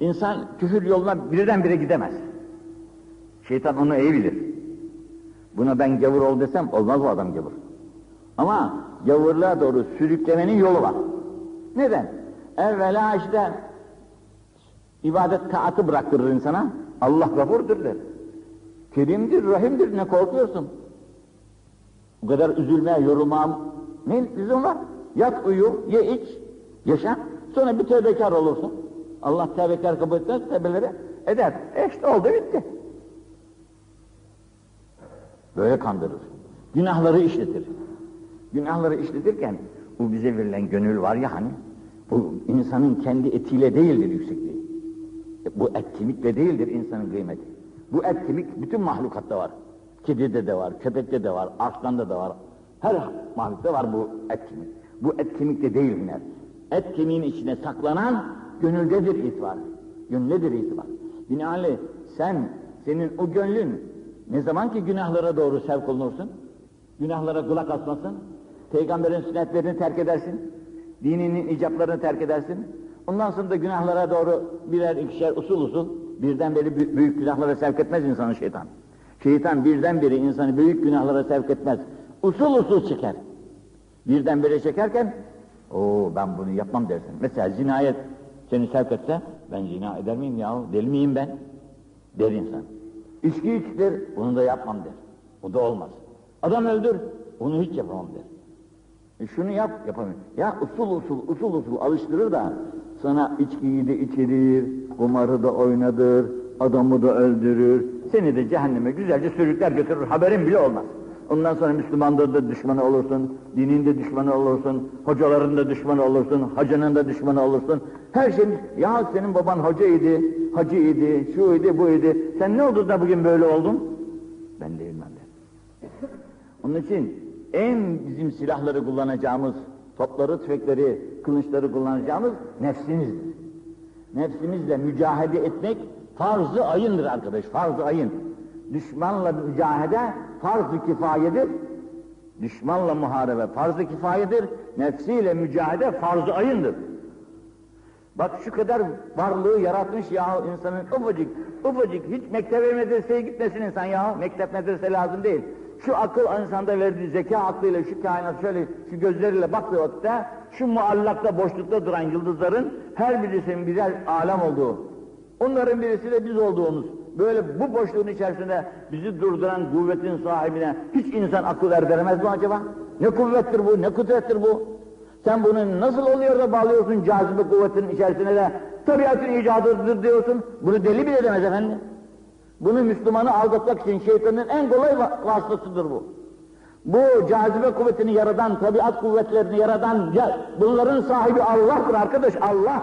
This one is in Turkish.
İnsan küfür yoluna birdenbire gidemez. Şeytan onu iyi bilir. Buna ben gavur ol desem olmaz bu adam gavur. Ama gavurluğa doğru sürüklemenin yolu var. Neden? Evvela işte ibadet taatı bıraktırır insana. Allah gafurdur der. Kerimdir, rahimdir ne korkuyorsun? Bu kadar üzülmeye, yorulmaya ne lüzum var? Yat uyu, ye iç, yaşa. Sonra bir tövbekar olursun. Allah tövbekar kabul etmez, tövbeleri eder. E işte oldu bitti. Böyle kandırır. Günahları işletir. Günahları işletirken bu bize verilen gönül var ya hani, bu insanın kendi etiyle değildir yüksekliği. E, Bu et kemikle değildir insanın kıymeti. Bu et kemik bütün mahlukatta var. Kedide de var, köpekte de var, arslanda da var. Her mahlukta var bu et kemik. Bu et kemikte değil hüner. Et kemiğin içine saklanan gönüldedir itibar. Gönüldedir itibar. Binaenaleyh sen, senin o gönlün ne zaman ki günahlara doğru sevk olunursun, günahlara kulak asmasın, peygamberin sünnetlerini terk edersin, dininin icaplarını terk edersin, ondan sonra da günahlara doğru birer ikişer usul usul birdenbire bü- büyük günahlara sevk etmez insanı şeytan. Şeytan birdenbire insanı büyük günahlara sevk etmez. Usul usul çeker. Birdenbire çekerken, o ben bunu yapmam dersin. Mesela zinayet seni sevk etse, ben zina eder miyim ya? Deli miyim ben? Der insan. İçki içtir, bunu da yapmam der. O da olmaz. Adam öldür, onu hiç yapamam der. E şunu yap, yapamıyorum. Ya usul usul, usul usul alıştırır da sana içkiyi de içirir, kumarı da oynadır, adamı da öldürür, seni de cehenneme güzelce sürükler götürür, haberin bile olmaz. Ondan sonra Müslümanların da düşmanı olursun, dinin de düşmanı olursun, hocaların da düşmanı olursun, hacının da düşmanı olursun. Her şey, ya senin baban hocaydı, hacıydı, şuydu, buydu, sen ne oldu da bugün böyle oldun? Ben de bilmem de. Onun için en bizim silahları kullanacağımız, topları, tüfekleri, kılıçları kullanacağımız nefsimizdir. Nefsimizle mücahede etmek farz-ı ayındır arkadaş, farz-ı ayın. Düşmanla mücahede farz-ı kifayedir. Düşmanla muharebe farz-ı kifayedir. Nefsiyle mücahede farz-ı ayındır. Bak şu kadar varlığı yaratmış ya insanın ufacık, ufacık hiç mektebe medreseye gitmesin insan ya. Mektep medrese lazım değil. Şu akıl insanda verdiği zeka aklıyla şu kainat şöyle şu gözleriyle baktığı vakitte şu muallakta boşlukta duran yıldızların her birisinin birer alem olduğu. Onların birisi de biz olduğumuz. Böyle bu boşluğun içerisinde bizi durduran kuvvetin sahibine hiç insan akıl erdiremez mi acaba? Ne kuvvettir bu, ne kudrettir bu? Sen bunu nasıl oluyor da bağlıyorsun cazibe kuvvetinin içerisine de tabiatın icadıdır diyorsun. Bunu deli bile demez efendim. Bunu Müslümanı aldatmak için şeytanın en kolay va- vasıtasıdır bu. Bu cazibe kuvvetini yaradan, tabiat kuvvetlerini yaradan, ya, bunların sahibi Allah'tır arkadaş, Allah.